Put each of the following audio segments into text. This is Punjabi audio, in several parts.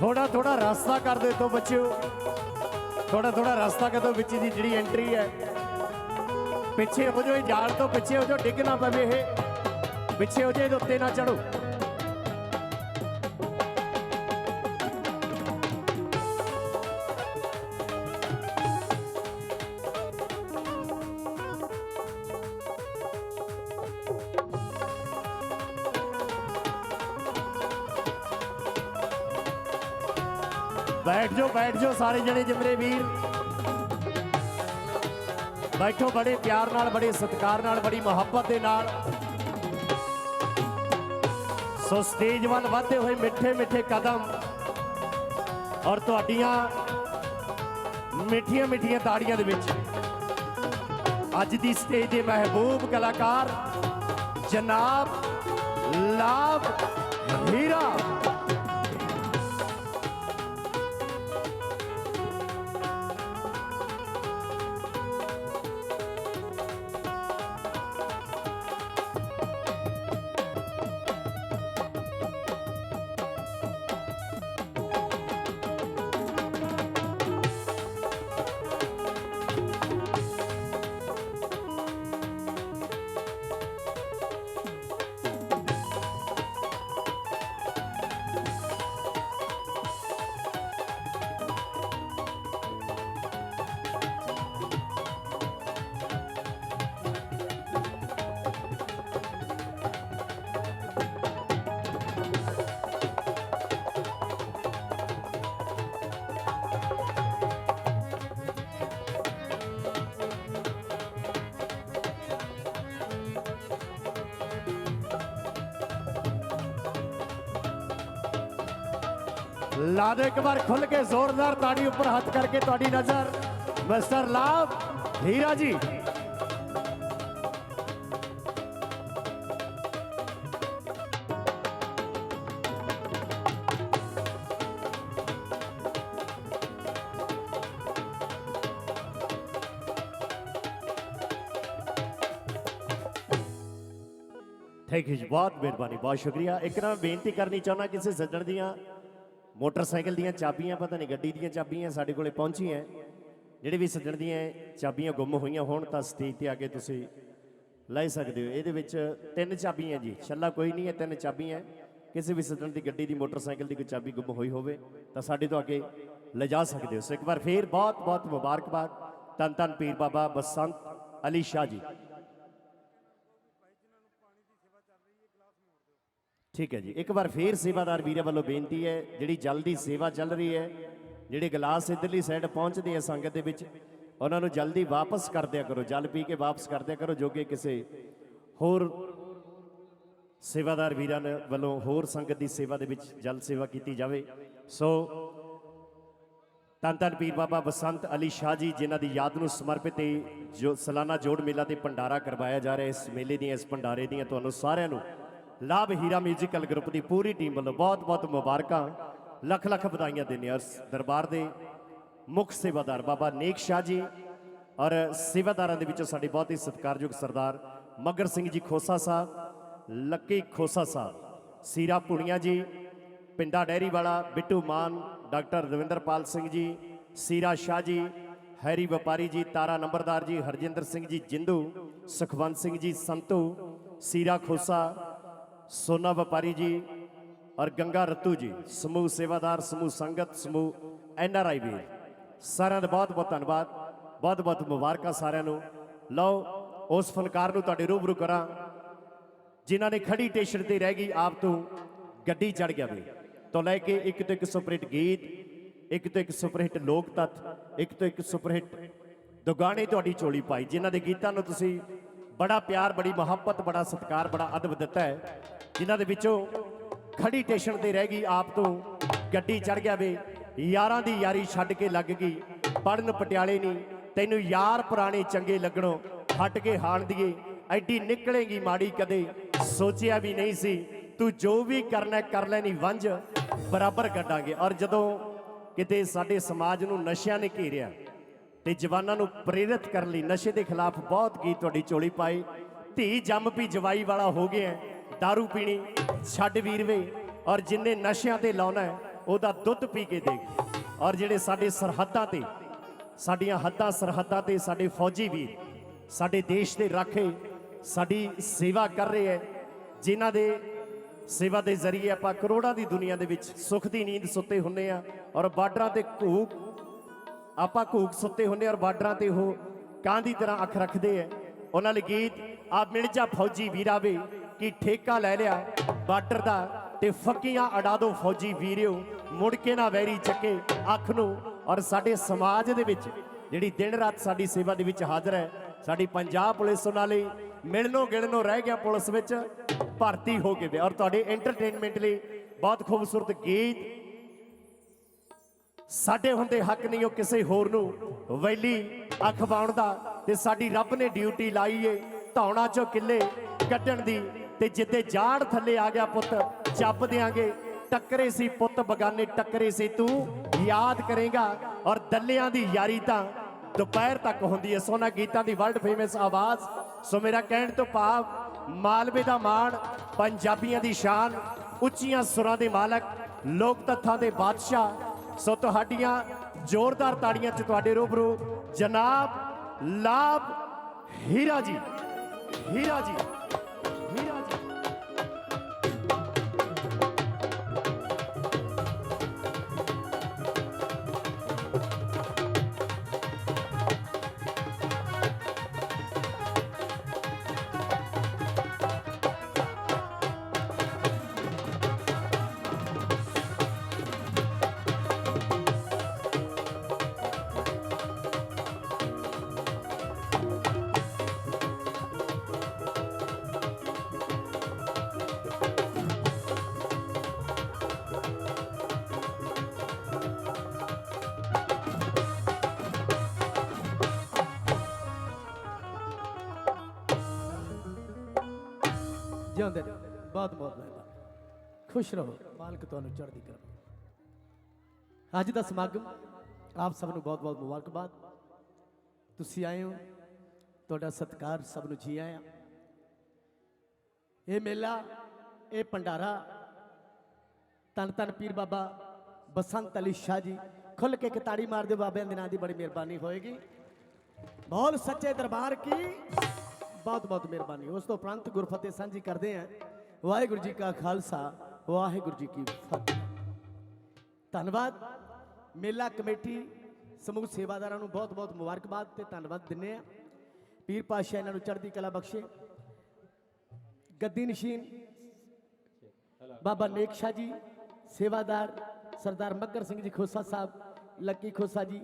ਥੋੜਾ ਥੋੜਾ ਰਸਤਾ ਕਰ ਦੇ ਤੋ ਬੱਚਿਓ। ਥੋੜਾ ਥੋੜਾ ਰਸਤਾ ਕਰ ਦਿਓ ਵਿੱਚ ਦੀ ਜਿਹੜੀ ਐਂਟਰੀ ਹੈ। ਪਿੱਛੇ ਹੋ ਜਾਓ, ਇਹ ਜਾਲ ਤੋਂ ਪਿੱਛੇ ਹੋ ਜਾਓ, ਡਿੱਗ ਨਾ ਪਵੇ ਇਹ। ਪਿੱਛੇ ਹੋ ਜਾਓ, ਇਹਦੇ ਉੱਤੇ ਨਾ ਚੜੋ ਬੈਠ ਜਾਓ ਬੈਠ ਜਾਓ ਸਾਰੇ ਜਣੇ ਜਿਮਰੇ ਵੀਰ। ਬੈਠੋ ਬੜੇ ਪਿਆਰ ਨਾਲ, ਬੜੇ ਸਤਿਕਾਰ ਨਾਲ, ਬੜੀ ਮੁਹੱਬਤ ਦੇ ਨਾਲ। ਸੋ ਸਟੇਜ ਵੱਲ ਵਧਦੇ ਹੋਏ ਮਿੱਠੇ ਮਿੱਠੇ ਕਦਮ ਔਰ ਤੁਹਾਡੀਆਂ ਮਿੱਠੀਆਂ ਮਿੱਠੀਆਂ ਤਾੜੀਆਂ ਦੇ ਵਿੱਚ ਅੱਜ ਦੀ ਸਟੇਜ ਦੇ ਮਹਿਬੂਬ ਕਲਾਕਾਰ ਜਨਾਬ ਲਾਭ ਹੀਰਾ। ਲਾ ਦਿਓ ਇੱਕ ਵਾਰ ਖੁੱਲ ਕੇ ਜ਼ੋਰਦਾਰ ਤਾੜੀ ਉੱਪਰ ਹੱਥ ਕਰਕੇ ਤੁਹਾਡੀ ਨਜ਼ਰ ਮਿਸਟਰ ਲਾਭ ਹੀਰਾ ਜੀ ਥੈਂਕ ਯੂ ਜੀ ਬਹੁਤ ਮਿਹਰਬਾਨੀ ਬਹੁਤ ਸ਼ੁਕਰੀਆ ਇੱਕ ਨਾ ਮੈਂ ਬੇਨਤੀ ਕਰਨੀ ਚਾਹੁੰਦਾ ਕਿਸੇ ਸੱਜਣ ਦੀਆਂ ਮੋਟਰਸਾਈਕਲ ਦੀਆਂ ਚਾਬੀਆਂ, ਪਤਾ ਨਹੀਂ ਗੱਡੀ ਦੀਆਂ ਚਾਬੀਆਂ ਸਾਡੇ ਕੋਲੇ ਪਹੁੰਚੀਆਂ। ਜਿਹੜੇ ਵੀ ਸੱਜਣ ਦੀਆਂ ਚਾਬੀਆਂ ਗੁੰਮ ਹੋਈਆਂ ਹੋਣ ਤਾਂ ਸਟੇਜ ਤੇ ਆ ਕੇ ਤੁਸੀਂ ਲੈ ਸਕਦੇ ਹੋ। ਇਹਦੇ ਵਿੱਚ ਤਿੰਨ ਚਾਬੀਆਂ ਜੀ। ਛੱਲਾ ਕੋਈ ਨਹੀਂ ਹੈ, ਤਿੰਨ ਚਾਬੀਆਂ। ਕਿਸੇ ਵੀ ਸੱਜਣ ਦੀ ਗੱਡੀ ਦੀ, ਮੋਟਰਸਾਈਕਲ ਦੀ ਕੋਈ ਚਾਬੀ ਗੁੰਮ ਹੋਈ ਹੋਵੇ ਤਾਂ ਸਾਡੇ ਤੋਂ ਅੱਗੇ ਲਿਜਾ ਸਕਦੇ ਹੋ। ਸੋ ਇੱਕ ਵਾਰ ਫੇਰ ਬਹੁਤ ਬਹੁਤ ਮੁਬਾਰਕਬਾਦ। ਤਨ ਤਨ ਪੀਰ ਬਾਬਾ ਬਸੰਤ ਅਲੀ ਸ਼ਾਹ ਜੀ। ਠੀਕ ਹੈ ਜੀ। ਇੱਕ ਵਾਰ ਫੇਰ ਸੇਵਾਦਾਰ ਵੀਰਾਂ ਵੱਲੋਂ ਬੇਨਤੀ ਹੈ, ਜਿਹੜੀ ਜਲਦੀ ਸੇਵਾ ਚੱਲ ਰਹੀ ਹੈ, ਜਿਹੜੇ ਗਲਾਸ ਇਧਰਲੀ ਸਾਈਡ ਪਹੁੰਚਦੇ ਆ ਸੰਗਤ ਦੇ ਵਿੱਚ, ਉਹਨਾਂ ਨੂੰ ਜਲਦੀ ਵਾਪਸ ਕਰ ਦਿਆ ਕਰੋ। ਜਲ ਪੀ ਕੇ ਵਾਪਸ ਕਰ ਦਿਆ ਕਰੋ, ਜੋ ਕਿ ਕਿਸੇ ਹੋਰ ਸੇਵਾਦਾਰ ਵੀਰਾਂ ਨੇ ਵੱਲੋਂ ਹੋਰ ਸੰਗਤ ਦੀ ਸੇਵਾ ਦੇ ਵਿੱਚ ਜਲ ਸੇਵਾ ਕੀਤੀ ਜਾਵੇ। ਸੋ ਧੰਨ ਧੰਨ ਪੀਰ ਬਾਬਾ ਬਸੰਤ ਅਲੀ ਸ਼ਾਹ ਜੀ, ਜਿਨ੍ਹਾਂ ਦੀ ਯਾਦ ਨੂੰ ਸਮਰਪਿਤ ਇਹ ਜੋ ਸਾਲਾਨਾ ਜੋੜ ਮੇਲਾ ਤੇ ਭੰਡਾਰਾ ਕਰਵਾਇਆ ਜਾ ਰਿਹਾ, ਇਸ ਮੇਲੇ ਦੀਆਂ, ਇਸ ਭੰਡਾਰੇ ਦੀਆਂ, ਤੁਹਾਨੂੰ ਸਾਰਿਆਂ ਨੂੰ ਲਾਭ ਹੀਰਾ ਮਿਊਜ਼ੀਕਲ ਗਰੁੱਪ ਦੀ ਪੂਰੀ ਟੀਮ ਵੱਲੋਂ ਬਹੁਤ-ਬਹੁਤ ਮੁਬਾਰਕਾਂ। ਲੱਖ ਲੱਖ ਵਧਾਈਆਂ ਦਿੰਦੇ ਹਾਂ ਇਸ ਦਰਬਾਰ ਦੇ। ਮੁੱਖ ਸੇਵਾਦਾਰ ਬਾਬਾ ਨੇਕ ਸ਼ਾਹ ਜੀ ਔਰ ਸੇਵਾਦਾਰਾਂ ਦੇ ਵਿੱਚੋਂ ਸਾਡੇ ਬਹੁਤ ਹੀ ਸਤਿਕਾਰਯੋਗ ਸਰਦਾਰ ਮਗਰ ਸਿੰਘ ਜੀ ਖੋਸਾ ਸਾਹਿਬ, ਲੱਕੀ ਖੋਸਾ ਸਾਹਿਬ, ਸੀਰਾ ਪੁਣੀਆ ਜੀ, ਪਿੰਡਾ ਡੈਰੀ ਵਾਲਾ ਬਿੱਟੂ ਮਾਨ, ਡਾਕਟਰ ਰਵਿੰਦਰਪਾਲ ਸਿੰਘ ਜੀ, ਸੀਰਾ ਸ਼ਾਹ ਜੀ, ਹੈਰੀ ਵਪਾਰੀ ਜੀ, ਤਾਰਾ ਨੰਬਰਦਾਰ ਜੀ, ਹਰਜਿੰਦਰ ਸਿੰਘ ਜੀ, ਜਿੰਦੂ, ਸੁਖਵੰਤ ਸਿੰਘ ਜੀ, ਸੰਤੂ, ਸੀਰਾ ਖੋਸਾ ਸੋਨਾ ਵਪਾਰੀ ਜੀ ਔਰ ਗੰਗਾ ਰਤੂ ਜੀ, ਸਮੂਹ ਸੇਵਾਦਾਰ, ਸਮੂਹ ਸੰਗਤ, ਸਮੂਹ ਐਨ ਆਰ ਆਈ ਵੀ। ਸਾਰਿਆਂ ਦਾ ਬਹੁਤ ਬਹੁਤ ਧੰਨਵਾਦ, ਬਹੁਤ ਬਹੁਤ ਮੁਬਾਰਕਾਂ ਸਾਰਿਆਂ ਨੂੰ। ਲਓ, ਉਸ ਫਨਕਾਰ ਨੂੰ ਤੁਹਾਡੇ ਰੂਬਰੂ ਕਰਾਂ, ਜਿਨ੍ਹਾਂ ਨੇ ਖੜੀ ਟੇਸ਼ਨ ਤੇ ਰਹਿ ਗਈ ਆਪ ਤੋਂ, ਗੱਡੀ ਚੜ ਗਿਆ ਵੀ। ਤੋਂ ਲੈ ਕੇ ਇੱਕ ਤੋਂ ਇੱਕ ਸੁਪਰਹਿਟ ਗੀਤ, ਇੱਕ ਤੋਂ ਇੱਕ ਸੁਪਰਹਿਟ ਲੋਕ ਤੱਤ, ਇੱਕ ਤੋਂ ਇੱਕ ਸੁਪਰਹਿਟ ਦੁਗਾਣੇ ਤੁਹਾਡੀ ਝੋਲੀ ਪਾਈ। ਜਿਨ੍ਹਾਂ ਦੇ ਗੀਤਾਂ ਨੂੰ ਤੁਸੀਂ ਬੜਾ ਪਿਆਰ, ਬੜੀ ਮੁਹੱਬਤ, ਬੜਾ ਸਤਿਕਾਰ, ਬੜਾ ਅਦਬ ਦਿੱਤਾ ਹੈ। ਜਿਨ੍ਹਾਂ ਦੇ ਵਿੱਚੋਂ ਖੜੀ ਟੇਸ਼ਨ ਤੇ ਰਹਿ ਗਈ, ਆਪ ਤੋਂ ਗੱਡੀ ਚੜ ਗਿਆ ਵੇ। ਯਾਰਾਂ ਦੀ ਯਾਰੀ ਛੱਡ ਕੇ ਲੱਗ ਗਈ। ਪੜਨ ਪਟਿਆਲੇ ਨਹੀਂ ਤੈਨੂੰ ਯਾਰ ਪੁਰਾਣੇ ਚੰਗੇ ਲੱਗਣੋਂ ਹਟ ਕੇ ਹਾਣ ਦੀਏ। ਐਡੀ ਨਿਕਲੇਗੀ ਮਾੜੀ ਕਦੇ, ਸੋਚਿਆ ਵੀ ਨਹੀਂ ਸੀ। ਤੂੰ ਜੋ ਵੀ ਕਰਨਾ ਕਰ ਲੈਣੀ ਵੰਝ, ਬਰਾਬਰ ਕੱਢਾਂਗੇ ਔਰ ਜਦੋਂ ਕਿਤੇ ਸਾਡੇ ਸਮਾਜ ਨੂੰ ਨਸ਼ਿਆਂ ਨੇ ਘੇਰਿਆ ਤੇ ਜਵਾਨਾਂ ਨੂੰ ਪ੍ਰੇਰਿਤ ਕਰਨ ਲਈ ਨਸ਼ੇ ਦੇ ਖਿਲਾਫ ਬਹੁਤ ਗੀਤ ਤੁਹਾਡੀ ਝੋਲੀ ਪਾਈ ਧੀ ਜੰਮ ਪੀ ਜਵਾਈ ਵਾਲਾ ਹੋ ਗਿਆ ਹੈ। दारू ਪੀਣੀ ਛੱਡ ਵੀਰਵੇ ਔਰ ਜਿੰਨੇ ਨਸ਼ਿਆਂ ਤੇ ਲਾਉਣਾ ਉਹਦਾ ਦੁੱਧ ਪੀ ਕੇ ਦੇਖ ਔਰ ਜਿਹੜੇ ਸਾਡੇ ਸਰਹੱਦਾਂ ਤੇ, ਸਾਡੀਆਂ ਹੱਦਾਂ ਸਰਹੱਦਾਂ ਤੇ ਸਾਡੇ ਫੌਜੀ ਵੀਰ, ਸਾਡੇ ਦੇਸ਼ ਦੇ ਰਾਖੇ, ਸਾਡੀ ਸੇਵਾ ਕਰ ਰਹੇ ਹੈ, ਜਿਨ੍ਹਾਂ ਦੇ ਸੇਵਾ ਦੇ ਜ਼ਰੀਏ ਆਪਾਂ ਕਰੋੜਾਂ ਦੀ ਦੁਨੀਆ ਦੇ ਵਿੱਚ ਸੁੱਖ ਦੀ ਨੀਂਦ ਸੁੱਤੇ ਹੁੰਨੇ ਆ, ਔਰ ਬਾਰਡਰਾਂ ਤੇ ਘੂਕ ਆਪਾਂ ਘੂਕ ਸੁੱਤੇ ਹੁੰਨੇ ਔਰ ਬਾਰਡਰਾਂ ਤੇ ਉਹ ਕਾਂ ਦੀ ਤਰ੍ਹਾਂ ਅੱਖ ਰੱਖਦੇ ਐ। ਉਹਨਾਂ ਲਈ ਗੀਤ, ਆ ਮਿਲ ਜਾ ਫੌਜੀ ਵੀਰਾ ਵੇ, ਕੀ ਠੇਕਾ ਲੈ ਲਿਆ ਬਾਰਡਰ ਦਾ ਤੇ ਫੱਕੀਆਂ ਅਡਾ ਦੋ ਫੌਜੀ ਵੀਰਿਓ, ਮੁੜ ਕੇ ਨਾ ਵੈਰੀ ਚੱਕੇ ਅੱਖ ਨੂੰ। ਔਰ ਸਾਡੇ ਸਮਾਜ ਦੇ ਵਿੱਚ ਜਿਹੜੀ ਦਿਨ ਰਾਤ ਸਾਡੀ ਸੇਵਾ ਦੇ ਵਿੱਚ ਹਾਜ਼ਰ ਹੈ ਸਾਡੀ ਪੰਜਾਬ ਪੁਲਿਸ ਉਹਨਾਂ ਲਈ ਮਿਲਣੋਂ ਗਿਲਣੋਂ ਰਹਿ ਗਿਆ ਪੁਲਿਸ ਵਿੱਚ ਭਰਤੀ ਹੋ ਕੇ ਵੀ। ਔਰ ਤੁਹਾਡੇ ਐਂਟਰਟੇਨਮੈਂਟ ਲਈ ਬਹੁਤ ਖੂਬਸੂਰਤ ਗੀਤ ਸਾਡੇ ਹੁੰਦੇ ਹੱਕ ਨਹੀਂ ਉਹ ਕਿਸੇ ਹੋਰ ਨੂੰ। ਵੈਲੀ ਅਖਵਾਉਣ ਦਾ ਤੇ ਸਾਡੀ ਰੱਬ ਨੇ ਡਿਊਟੀ ਲਾਈ ਏ ਧੌਣਾ ਚੋਂ ਕਿੱਲੇ ਕੱਢਣ ਦੀ ਤੇ ਜਿੱਦੇ ਜਾੜ ਥੱਲੇ ਆ ਗਿਆ ਪੁੱਤ ਚੱਪ ਦਿਆਂਗੇ। ਟੱਕਰੇ ਸੀ ਪੁੱਤ ਬਗਾਨੇ, ਟੱਕਰੇ ਸੀ ਤੂੰ। ਯਾਦ ਕਰੇਗਾ ਔਰ ਦੱਲਿਆਂ ਦੀ ਯਾਰੀ ਤਾਂ ਦੁਪਹਿਰ ਤੱਕ ਹੁੰਦੀ ਹੈ ਸੋਨਾ ਗੀਤਾਂ ਦੀ ਵਰਲਡ ਫੇਮਸ ਆਵਾਜ਼। ਸੋ ਮੇਰਾ ਕਹਿਣ ਤੋਂ ਭਾਵ, ਮਾਲਵੇ ਦਾ ਮਾਣ, ਪੰਜਾਬੀਆਂ ਦੀ ਸ਼ਾਨ, ਉੱਚੀਆਂ ਸੁਰਾਂ ਦੇ ਮਾਲਕ, ਲੋਕ ਤੱਥਾਂ ਦੇ ਬਾਦਸ਼ਾਹ ਸੋ ਤੁਹਾਡੀਆਂ ਜ਼ੋਰਦਾਰ ਤਾੜੀਆਂ ਚ ਤੁਹਾਡੇ ਰੂਬਰੂ ਜਨਾਬ ਲਾਭ ਹੀਰਾ ਜੀ। ਹੀਰਾ ਜੀ। ਜਿਉਂਦੇ ਰਹੋ। ਬਹੁਤ ਬਹੁਤ ਮਿਹਰਬਾਨੀ। ਖੁਸ਼ ਰਹੋ, ਮਾਲਕ ਤੁਹਾਨੂੰ ਚੜ੍ਹਦੀ ਕਰੇ ਅੱਜ ਦਾ ਸਮਾਗਮ ਆਪ ਸਭ ਨੂੰ ਬਹੁਤ ਬਹੁਤ ਮੁਬਾਰਕਬਾਦ। ਤੁਸੀਂ ਆਏ ਹੋ, ਤੁਹਾਡਾ ਸਤਿਕਾਰ ਸਭ ਨੂੰ ਜੀ ਆਇਆਂ। ਇਹ ਮੇਲਾ, ਇਹ ਭੰਡਾਰਾ ਤਨ ਤਨ ਪੀਰ ਬਾਬਾ ਬਸੰਤ ਅਲੀ ਸ਼ਾਹ ਜੀ ਖੁੱਲ ਕੇ ਇੱਕ ਮਾਰਦੇ ਬਾਬਿਆਂ ਦੇ ਨਾਂ ਦੀ ਬੜੀ ਮਿਹਰਬਾਨੀ ਹੋਏਗੀ। ਬੋਲ ਸੱਚੇ ਦਰਬਾਰ ਕੀ? ਬਹੁਤ ਬਹੁਤ ਮਿਹਰਬਾਨੀ। ਉਸ ਤੋਂ ਉਪਰੰਤ ਗੁਰਫਤਿਹ ਸਾਂਝੀ ਕਰਦੇ ਆਂ ਵਾਹਿਗੁਰੂ ਜੀ ਕਾ ਖਾਲਸਾ, ਵਾਹਿਗੁਰੂ ਜੀ ਕੀ ਫਤਿਹ। ਧੰਨਵਾਦ। ਮੇਲਾ ਕਮੇਟੀ, ਸਮੂਹ ਸੇਵਾਦਾਰਾਂ ਨੂੰ ਬਹੁਤ ਬਹੁਤ ਮੁਬਾਰਕਬਾਦ ਤੇ ਧੰਨਵਾਦ ਦਿੰਨੇ ਆ ਪੀਰ ਪਾਸ਼ਾ ਇਹਨਾਂ ਨੂੰ ਚੜ੍ਹਦੀ ਕਲਾ ਬਖਸ਼ੇ। ਗੱਦੀ ਨਸ਼ੀਨ, ਬਾਬਾ ਨੇਕ ਸ਼ਾਹ ਜੀ, ਸੇਵਾਦਾਰ ਸਰਦਾਰ ਮੱਕਰ ਸਿੰਘ ਜੀ ਖੋਸਾ ਸਾਹਿਬ, ਲੱਕੀ ਖੋਸਾ ਜੀ,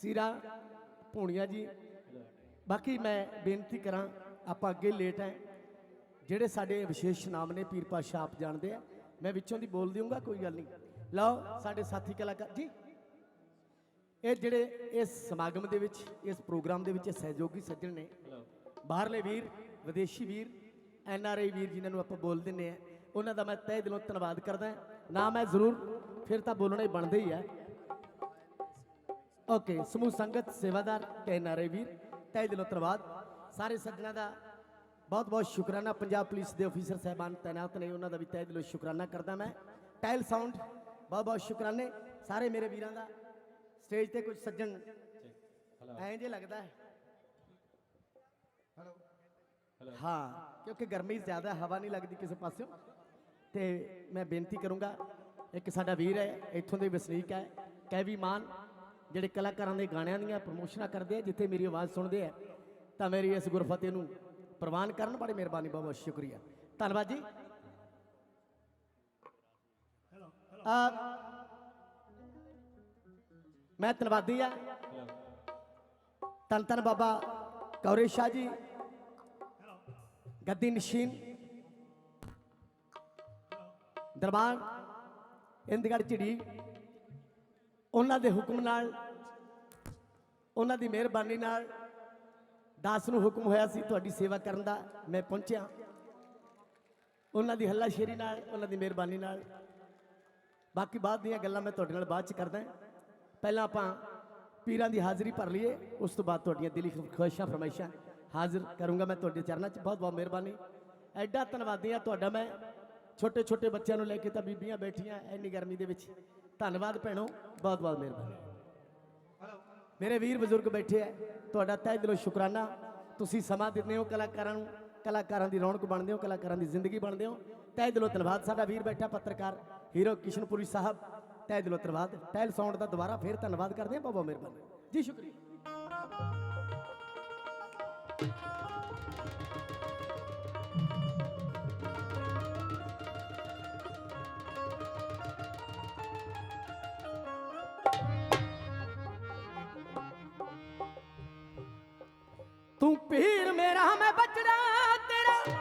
ਸੀਰਾ ਭੂਣੀਆਂ ਜੀ ਬਾਕੀ ਮੈਂ ਬੇਨਤੀ ਕਰਾਂ ਆਪਾਂ ਅੱਗੇ ਲੇਟ ਹੈ। ਜਿਹੜੇ ਸਾਡੇ ਵਿਸ਼ੇਸ਼ ਨਾਮ ਨੇ ਪੀਰ ਪਾਸ਼ਾ ਆਪ ਜਾਣਦੇ ਆ। ਮੈਂ ਵਿੱਚੋਂ ਦੀ ਬੋਲ ਦਿਉਂਗਾ ਕੋਈ ਗੱਲ ਨਹੀਂ। ਲਓ ਸਾਡੇ ਸਾਥੀ ਕਲਾਕਾਰ ਜੀ। ਇਹ ਜਿਹੜੇ ਇਸ ਸਮਾਗਮ ਦੇ ਵਿੱਚ ਇਸ ਪ੍ਰੋਗਰਾਮ ਦੇ ਵਿੱਚ ਸਹਿਯੋਗੀ ਸੱਜਣ ਨੇ। ਬਾਹਰਲੇ ਵੀਰ ਵਿਦੇਸ਼ੀ ਵੀਰ ਐਨ ਆਰ ਆਈ ਵੀਰ ਜਿਨ੍ਹਾਂ ਨੂੰ ਆਪਾਂ ਬੋਲ ਦਿੰਨੇ ਆ। ਉਹਨਾਂ ਦਾ ਮੈਂ ਤਹਿ ਦਿਲੋਂ ਧੰਨਵਾਦ ਕਰਦਾ ਹਾਂ। ਨਾ ਮੈਂ ਜ਼ਰੂਰ ਫਿਰ ਤਾਂ ਬੋਲਣਾ ਹੀ ਬਣਦਾ ਹੀ ਹੈ। ਓਕੇ ਸਮੂਹ ਸੰਗਤ ਸੇਵਾਦਾਰ ਐਨ ਆਰ ਆਈ ਵੀਰ। ਤਹਿ ਦਿਲੋਂ ਧੰਨਵਾਦ। ਸਾਰੇ ਸੱਜਣਾਂ ਦਾ ਬਹੁਤ ਬਹੁਤ ਸ਼ੁਕਰਾਨਾ। ਪੰਜਾਬ ਪੁਲਿਸ ਦੇ ਅਫੀਸਰ ਸਹਿਬਾਨ ਤੈਨਾਤ ਨੇ ਉਹਨਾਂ ਦਾ ਵੀ ਤਹਿ ਦਿਲੋਂ ਸ਼ੁਕਰਾਨਾ ਕਰਦਾ ਮੈਂ। ਟਾਈਲ ਸਾਊਂਡ ਬਹੁਤ ਬਹੁਤ ਸ਼ੁਕਰਾਨੇ। ਸਾਰੇ ਮੇਰੇ ਵੀਰਾਂ ਦਾ। ਸਟੇਜ ਤੇ ਕੁਝ ਸੱਜਣ। ਐਂ ਜੇ ਲੱਗਦਾ ਹੈ। ਹਾਂ ਕਿਉਂਕਿ ਗਰਮੀ ਜ਼ਿਆਦਾ ਹਵਾ ਨਹੀਂ ਲੱਗਦੀ ਕਿਸੇ ਪਾਸਿਓਂ। ਤੇ ਮੈਂ ਬੇਨਤੀ ਕਰੂੰਗਾ ਇੱਕ ਸਾਡਾ ਵੀਰ ਹੈ ਇੱਥੋਂ ਦੇ ਵਸਨੀਕ ਹੈ ਕੈਵੀ ਮਾਨ। ਜਿਹੜੇ ਕਲਾਕਾਰਾਂ ਦੇ ਗਾਣਿਆਂ ਦੀਆਂ ਪ੍ਰਮੋਸ਼ਨਾਂ ਕਰਦੇ ਆ, ਜਿੱਥੇ ਮੇਰੀ ਆਵਾਜ਼ ਸੁਣਦੇ ਆ, ਤਾਂ ਮੇਰੀ ਇਸ ਗੁਰਫਤਿਹ ਨੂੰ ਪ੍ਰਵਾਨ ਕਰਨ ਬੜੀ ਮਿਹਰਬਾਨੀ, ਬਹੁਤ ਬਹੁਤ ਸ਼ੁਕਰੀਆ। ਧੰਨਵਾਦ ਜੀ। ਮੈਂ ਧੰਨਵਾਦੀ ਆ। ਧੰਨ ਧੰਨ ਬਾਬਾ ਕੌਰੇ ਸ਼ਾਹ ਜੀ। ਗੱਦੀ ਨਸ਼ੀਨ ਦਰਬਾਰ। ਇੰਦਗੜ ਝਿੜੀ। ਉਹਨਾਂ ਦੇ ਹੁਕਮ ਨਾਲ, ਉਹਨਾਂ ਦੀ ਮਿਹਰਬਾਨੀ ਨਾਲ ਦਾਸ ਨੂੰ ਹੁਕਮ ਹੋਇਆ ਸੀ ਤੁਹਾਡੀ ਸੇਵਾ ਕਰਨ ਦਾ, ਮੈਂ ਪਹੁੰਚਿਆ। ਉਹਨਾਂ ਦੀ ਹੱਲਾਸ਼ੇਰੀ ਨਾਲ, ਉਹਨਾਂ ਦੀ ਮਿਹਰਬਾਨੀ ਨਾਲ। ਬਾਕੀ ਬਾਅਦ ਦੀਆਂ ਗੱਲਾਂ ਮੈਂ ਤੁਹਾਡੇ ਨਾਲ ਬਾਅਦ ਚ ਕਰਦਾ ਪਹਿਲਾਂ ਆਪਾਂ ਪੀਰਾਂ ਦੀ ਹਾਜ਼ਰੀ ਭਰ ਲਈਏ, ਉਸ ਤੋਂ ਬਾਅਦ ਤੁਹਾਡੀਆਂ ਦਿਲੀ ਖੁਆਇਸ਼ਾਂ, ਫਰਮਾਇਸ਼ਾਂ ਹਾਜ਼ਰ ਕਰੂੰਗਾ ਮੈਂ ਤੁਹਾਡੇ ਚਰਨਾਂ 'ਚ। ਬਹੁਤ ਬਹੁਤ ਮਿਹਰਬਾਨੀ। ਐਡਾ ਧੰਨਵਾਦੀ ਆ ਤੁਹਾਡਾ ਮੈਂ। ਛੋਟੇ ਛੋਟੇ ਬੱਚਿਆਂ ਨੂੰ ਲੈ ਕੇ ਤਾਂ ਬੀਬੀਆਂ ਬੈਠੀਆਂ, ਇੰਨੀ ਗਰਮੀ ਦੇ ਵਿੱਚ। ਧੰਨਵਾਦ ਭੈਣੋ, ਬਹੁਤ ਬਹੁਤ ਮਿਹਰਬਾਨੀ। ਮੇਰੇ ਵੀਰ ਬਜ਼ੁਰਗ ਬੈਠੇ ਆ, ਤੁਹਾਡਾ ਤਹਿ ਦਿਲੋਂ ਸ਼ੁਕਰਾਨਾ। ਤੁਸੀਂ ਸਮਾਂ ਦਿੰਦੇ ਹੋ ਕਲਾਕਾਰਾਂ ਨੂੰ, ਕਲਾਕਾਰਾਂ ਦੀ ਰੌਣਕ ਬਣਦੇ ਹੋ, ਕਲਾਕਾਰਾਂ ਦੀ ਜ਼ਿੰਦਗੀ ਬਣਦੇ ਹੋ। ਤਹਿ ਦਿਲੋਂ ਧੰਨਵਾਦ, ਸਾਡਾ ਵੀਰ ਬੈਠਾ ਪੱਤਰਕਾਰ, ਹੀਰੋ ਕਿਸ਼ਨਪੁਰੀ ਸਾਹਿਬ। ਤਹਿ ਦਿਲੋਂ ਧੰਨਵਾਦ ਟੈਲ ਸਾਊਂਡ ਦਾ ਦੁਬਾਰਾ ਫੇਰ ਧੰਨਵਾਦ ਕਰਦੇ ਹਾਂ, ਬਹੁਤ ਬਹੁਤ ਮਿਹਰਬਾਨੀ। ਜੀ, ਸ਼ੁਕਰੀਆ। ਤੂੰ ਪੀਰ ਮੇਰਾ, ਮੈਂ ਬਚੜਾ ਤੇਰਾ।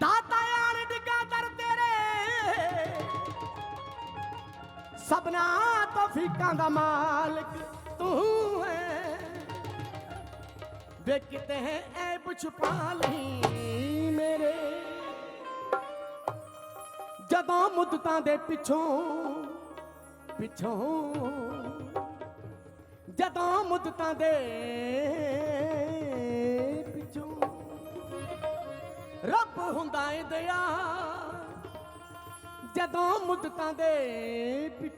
ਦਾਤਾ ਆਣ ਡਿੱਗਾ ਦਰ ਤੇਰੇ। ਸਭਨਾ ਤੌਫੀਕਾਂ ਦਾ ਮਾਲਕ ਤੂੰ ਹੈ ਵੇ ਕਿਤੇ ਹੈ ਐਬ ਛੁਪਾ ਲਈ ਮੇਰੇ। ਜਦੋਂ ਮੁੱਦਤਾਂ ਦੇ ਪਿੱਛੋਂ ਪਿੱਛੋਂ ਜਦੋਂ ਮੁੱਦਤਾਂ ਦੇ ਪਿੱਛੋਂ ਰੱਬ ਹੁੰਦਾ ਏ ਦਇਆ ਜਦੋਂ ਮੁੱਦਤਾਂ ਦੇ ਪਿੱਛੋਂ